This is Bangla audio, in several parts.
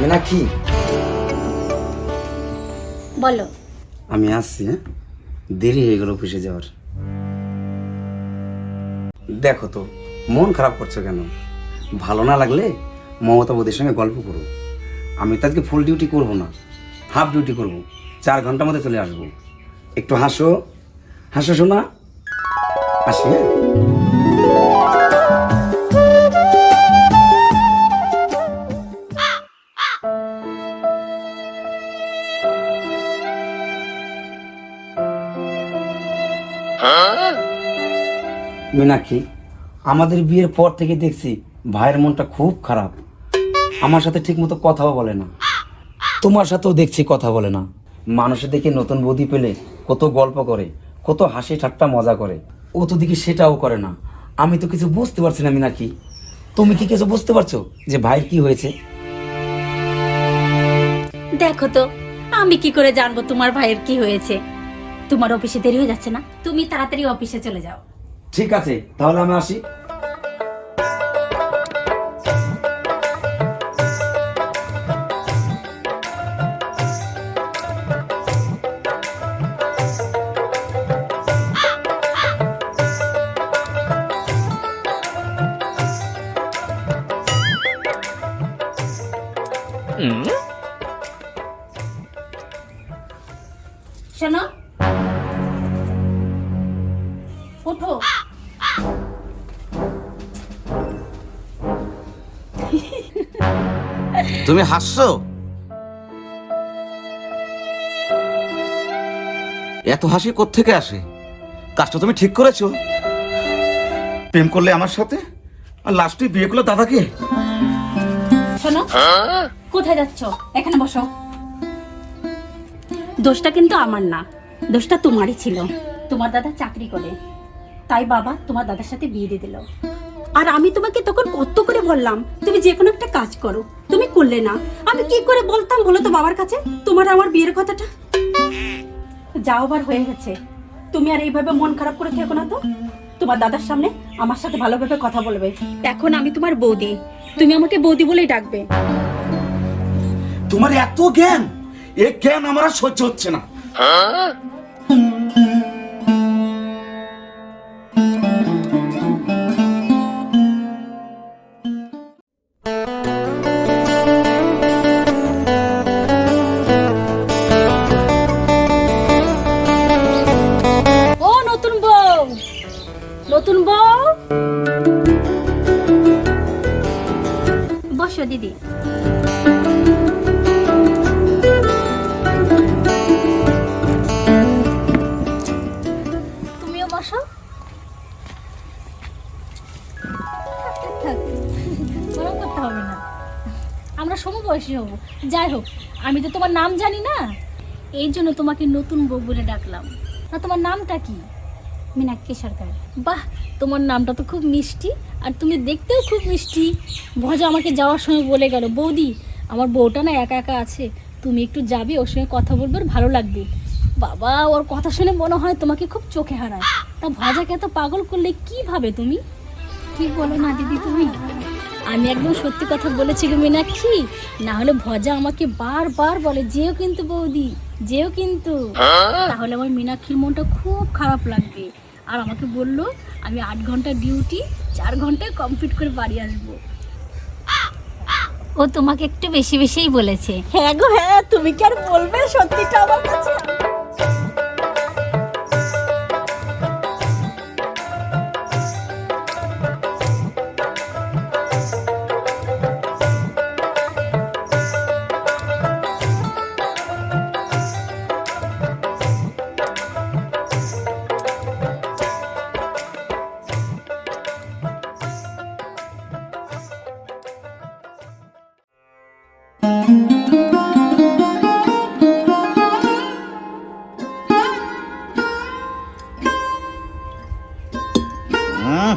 মীনাক্ষী। বলো। আমি আসছি হ্যাঁ? দেরি হয়ে গেল অফিসে যাওয়ার। দেখো তো মন খারাপ করছ কেন? ভালো না লাগলে মমতা বৌদির সঙ্গে গল্প করো। আমি তো আজকে ফুল ডিউটি করব না হাফ ডিউটি করব চার ঘণ্টার মধ্যে চলে আসব। একটু হাসো হাসো শোনা আসি হ্যাঁ? মীনাক্ষী আমাদের বিয়ের পর থেকে দেখছি ভাইয়ের মনটা খুব খারাপ। আমার সাথে ঠিক মতো কথাও বলে না। তোমার সাথেও দেখছি কথা বলে না। মানুষের দেখে নতুন বৌদি পেলে কত গল্প করে কত হাসি ঠাট্টা মজা করে। ও তো দেখি সেটাও করে না। আমি তো কিছু বুঝতে পারছি না মীনাক্ষী। তুমি কি কিছু বুঝতে পারছ যে ভাইয়ের কি হয়েছে? দেখো তো আমি কি করে জানব তোমার ভাইয়ের কি হয়েছে? তোমার অফিসে দেরি হয়ে যাচ্ছে না? তুমি তাড়াতাড়ি অফিসে চলে যাও। ঠিক আছে তাহলে আমি আসি। তুমি হাসছো? এত হাসি থেকে আসে? কাজটা তুমি ঠিক করেছ? প্রেম করলে আমার সাথে? আর লাস্টে বিয়ে করল দাদাকে? শোনো, কোথায় যাচ্ছ? এখানে বসো। দোষটা কিন্তু আমার না। দোষটা তোমারই ছিল। তোমার দাদা চাকরি করে। তাই বাবা তোমার দাদার সাথে বিয়ে দিয়ে দিল। আর আমি তোমাকে তখন কত করে বললাম তুমি যে কোনো একটা কাজ করো তুমি করলে না। আমি কি করে বলতাম বলো তো বাবার কাছে? তোমার আমার বিয়ের কথাটা? যাও বার হয়ে গেছে। তুমি আর এইভাবে মন খারাপ করে থেকো না তো। তোমার দাদার সামনে আমার সাথে ভালোভাবে কথা বলবে। এখন আমি তোমার বৌদি। তুমি আমাকে বৌদি বলেই ডাকবে। তোমার এত জ্ঞান এ জ্ঞান আমার আর সহ্য হচ্ছে না। সমবয়সী হব। যাই হোক, আমি তো তোমার নাম জানি না। এই জন্য তোমাকে নতুন বউ বলে ডাকলাম। না তোমার নামটা কি? মীনাক্ষী সরকার। বাহ, তোমার নামটা তো খুব মিষ্টি, আর তুমি দেখতেও খুব মিষ্টি। ভজা আমাকে যাওয়ার সময় বলে গেল, বৌদি, আমার বউটা না একা একা আছে। তুমি একটু যাবে, ওর সঙ্গে কথা বলবে ভালো লাগবে। বাবা, ওর কথা শুনে মনে হয় তোমাকে খুব চোখে হারায়। তা ভজাকে এত পাগল করলে কি ভাবে তুমি? কি বলো না দিদি তুমি? আমি একদম সত্যি কথা বলেছি গো মীনাক্ষী। না হলে ভজা আমাকে বারবার বলে যেও কিন্তু বৌদি যেও কিন্তু। তাহলে আমার মীনাক্ষীর মনটা খুব খারাপ লাগবে। আর আমাকে বলল আমি আট ঘণ্টা ডিউটি চার ঘন্টায় কমপ্লিট করে বাড়ি আসব। ও তোমাকে একটু বেশি বেশিই বলেছে। হ্যাঁ গো হ্যাঁ তুমি কি আর বলবে সত্যিটা আমার কাছে? না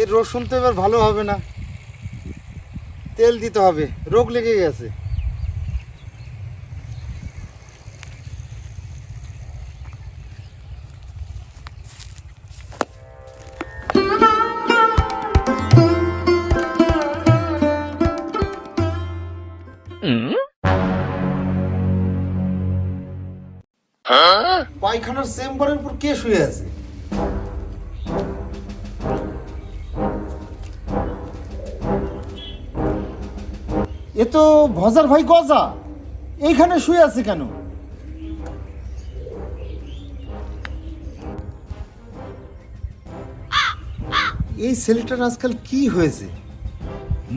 এর রসুন শুনতে এবার ভালো হবে না। তেল দিতে হবে রোগ লেগে গেছে। পায়খানার চেম্বারের উপর কে শুয়ে আছে? এ তো ভজার ভাই গজা। এইখানে শুয়ে আছে কেন? এই ছেলেটার আজকাল কি হয়েছে?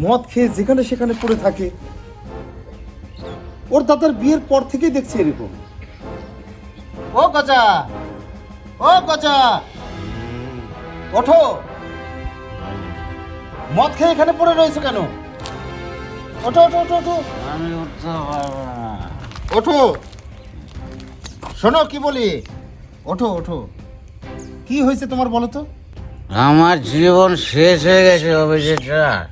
মদ খেয়ে যেখানে সেখানে পড়ে থাকে। ওর দাদার বিয়ের পর থেকেই দেখছি এরকম। ও গজা ও গজা। ওঠো। মদ খেয়ে এখানে পড়ে রয়েছে কেন? ওঠো ওঠো ওঠো ওঠো। আমি উঠতে পারব না। ওঠো। শোনো কি বলি? ওঠো ওঠো। কি হয়েছে তোমার বলো তো? আমার জীবন শেষ হয়ে গেছে অভিজিৎরা।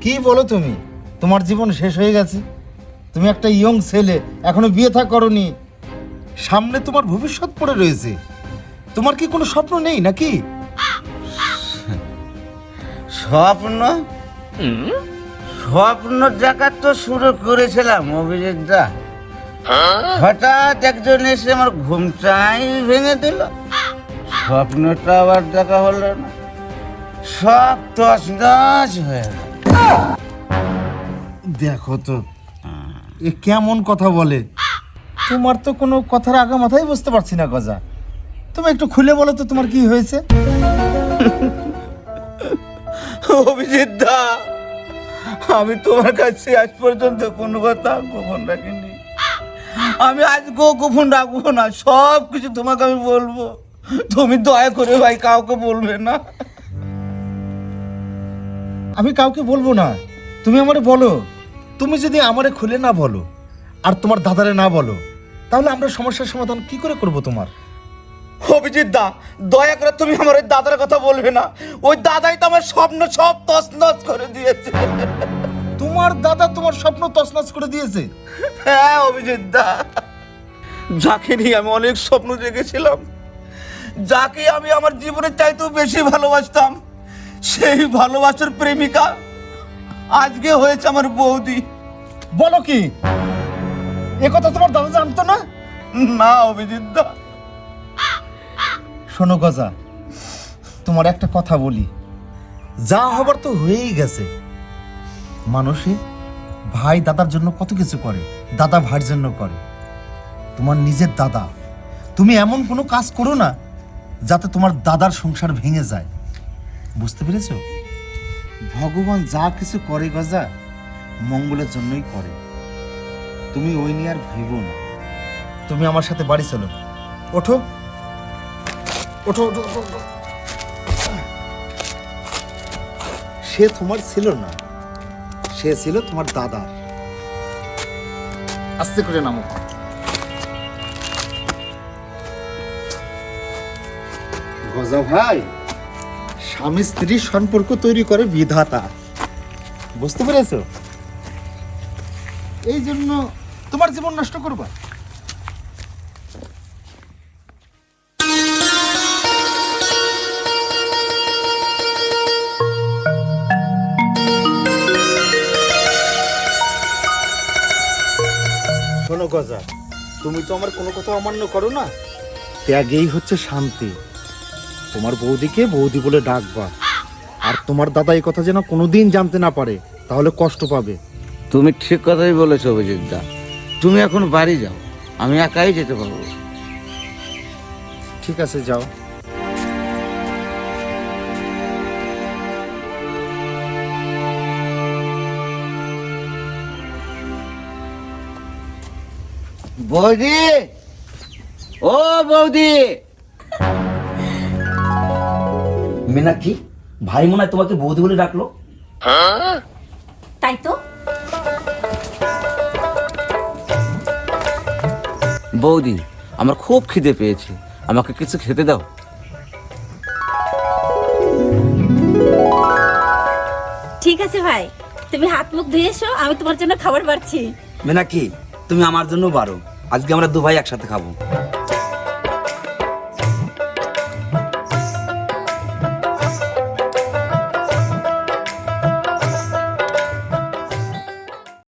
কি বলো তুমি? তোমার জীবন শেষ হয়ে গেছে। তুমি একটা ইয়ং ছেলে এখনও বিয়ে থা করনি। সামনে তোমার ভবিষ্যৎ পড়ে রয়েছে। তোমার কি কোনো স্বপ্ন নেই নাকি? স্বপ্ন? স্বপ্ন দেখার তো শুরু করেছিলাম অভিজিৎদা। হঠাৎ একজন এসে আমার ঘুমটাই ভেঙে দিল। স্বপ্নটা আবার দেখা হলো না। সব তছনছ হয়ে দেখো তো এ কেমন কথা বলে। তোমার তো কোনো কথার আগা মাথায় বুঝতে পারছি না গজা। তুমি একটু খুলে বলো তো তোমার কি হয়েছে? অভিজিৎ দা আমি তোমার কাছে আজ পর্যন্ত কোনো কথা গোপন রাখিনি। আমি আজকেও গোপন রাখব না সব কিছু তোমাকে আমি বলব। তুমি দয়া করে ভাই কাউকে বলবে না। আমি কাউকে বলব না তুমি আমারে বলো। তুমি যদি আমারে খুলে না বলো আর তোমার দাদারে না বলো তাহলে আমরা সমস্যার সমাধান কি করে করব তোমার? অভিজিৎ দা দয়া করে তুমি আমার ওই দাদার কথা বলবে না। ওই দাদাই তো আমার স্বপ্ন সব তছনছ করে দিয়েছে। তোমার দাদা তোমার স্বপ্ন তছনছ করে দিয়েছে? হ্যাঁ অভিজিৎ দা। যাকে নিয়ে আমি অনেক স্বপ্ন দেখেছিলাম যাকে আমি আমার জীবনের চাইতেও বেশি ভালোবাসতাম সেই ভালোবাসার প্রেমিকা আজকে হয়েছে আমার বৌদি। বলো কি? এ কথা তোমার দাদা জানতো না? না অভিজিৎ দা শোনো গজা তোমার একটা কথা বলি। যা হবার তো হয়েই গেছে। মানুষে ভাই দাদার জন্য কত কিছু করে দাদা ভাইয়ের জন্য করে। তোমার নিজের দাদা তুমি এমন কোনো কাজ করো না যাতে তোমার দাদার সংসার ভেঙে যায়। বুঝতে পেরেছ? ভগবান যা কিছু করে গজা মঙ্গলের জন্যই করে। তুমি ওই নিয়ে আর ভেবো না। তুমি আমার সাথে বাড়ি চলো। ওঠো। ওঠো ওঠো ওঠো, ওঠো। সে তোমার ছিল না। সে ছিল তোমার দাদার। আস্তে করে নামো। গজা ভাই স্বামী স্ত্রীর সম্পর্ক তৈরি করে বিধাতা। বুঝতে পেরেছ? এই জন্য তোমার জীবন নষ্ট করবা। শোনো গজা তুমি তো আমার কোনো কথা অমান্য করো না। ত্যাগেই হচ্ছে শান্তি। তোমার বৌদিকে বৌদি বলে ডাকবা। আর তোমার দাদা এই কথা যেন কোনোদিন জানতে না পারে তাহলে কষ্ট পাবে। তুমি ঠিক কথাই বলেছ অভিজিৎদা। তুমি এখন বাড়ি যাও। আমি একাই যেতে পারব। ঠিক আছে যাও। বৌদি! ও বৌদি! মীনাক্ষী ভাই মনে হয় তোমাকে বৌদি বলে ডাকলো। তাই তো? বৌদি আমার খুব খিদে পেয়েছে। আমাকে কিছু খেতে দাও। ঠিক আছে ভাই তুমি হাত মুখ ধুয়ে এসো আমি তোমার জন্য খাবার বাড়ছি। মেনাকি তুমি আমার জন্য বারো আজকে আমরা দু ভাই একসাথে খাব।